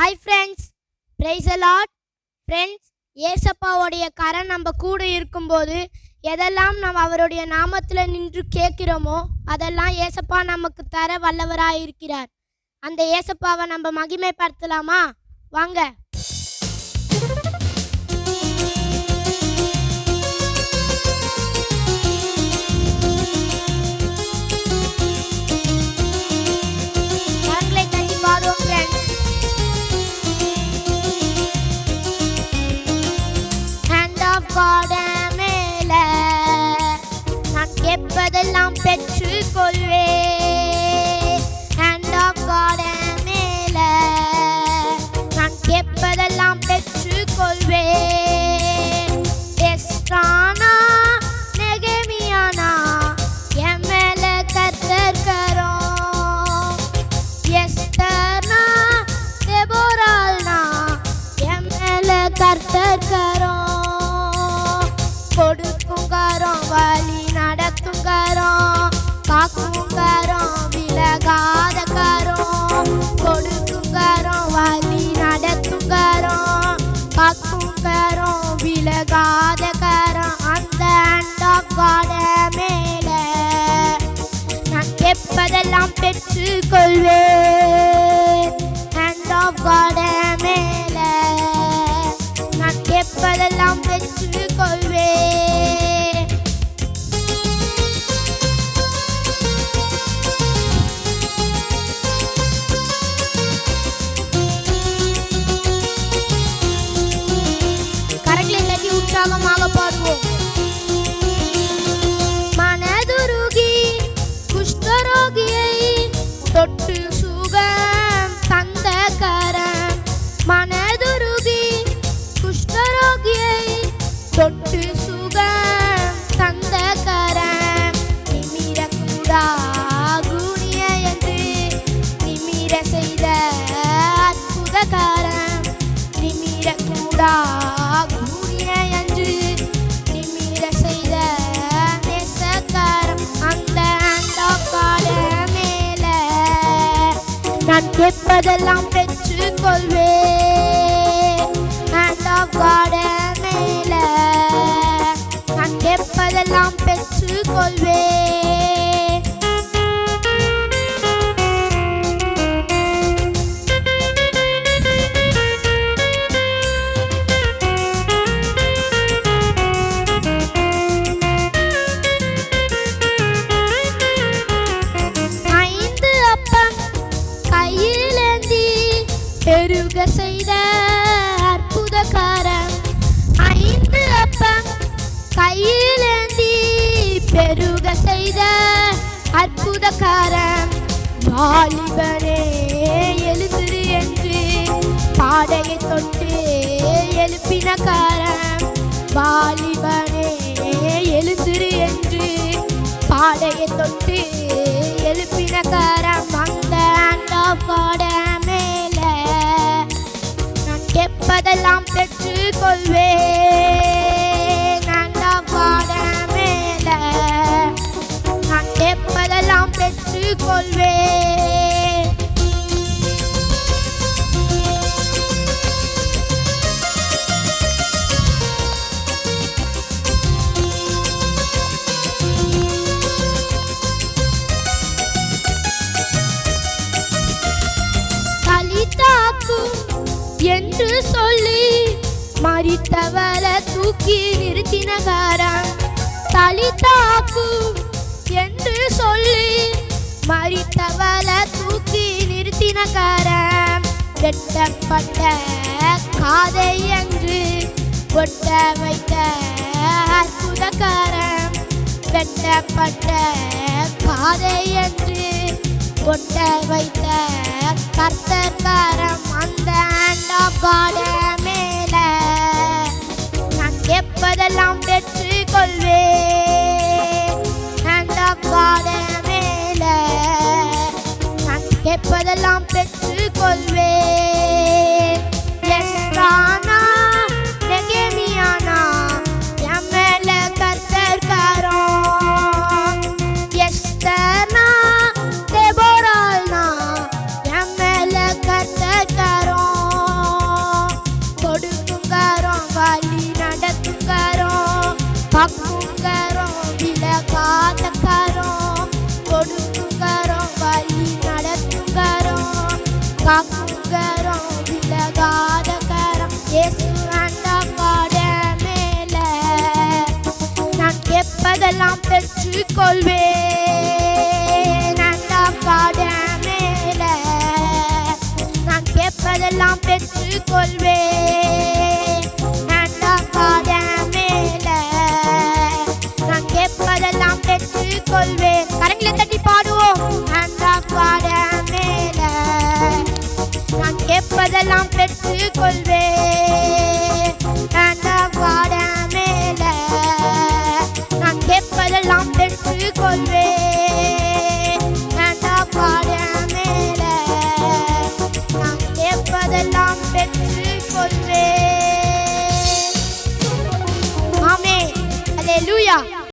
Hi friends praise the Lord friends ஏசப்பாவுடைய கரம் நம்ம கூட இருக்கும்போது எதெல்லாம் நம்ம அவருடைய நாமத்தில் நின்று கேட்கிறோமோ அதெல்லாம் ஏசப்பா நமக்கு தர வல்லவராக இருக்கிறார் அந்த ஏசப்பாவை நம்ம மகிமைப்படுத்தலாமா? வாங்க ஹேண்ட் நான் நான் கேட்பதெல்லாம் அற்புதக்காரம் வாலிபனே எழுந்திரு என்று பாடையை தொட்டு எழுப்பின வாலிபனே எழுந்திரு என்று பாடையை தொட்டு எழுப்பின சொல்லி மறித்தவள தூக்கி நிறுத்தினகாரம் தலித்தாக்கும் என்று சொல்லி மறித்தவள தூக்கி நிறுத்தினகாரம் வெட்டப்பட்ட காதை என்று ஒட்ட வைத்த அற்புதக்காரம் வெட்டப்பட்ட காதை என்று ஒட்ட வைத்த கர்த்தர்காரம் அந்த ஆண்டோட மேல நான் கேட்பதெல்லாம் பெற்றுக் காக்குங்கரம் விலகாத கரம் கொடுக்குங்கரம் வழி நடத்துங்கரம் காக்குங்கரம் விலகாத கரம் இயேசு அந்த காட மேல நான் கேட்பதெல்லாம் பெற்றுக்கொள்வேன். அந்த காட மேல நான் கேட்பதெல்லாம் பெற்றுக்கொள்வேன். அந்த நான் கேட்பதெல்லாம் பெற்றுக்கொள்வேன் நான்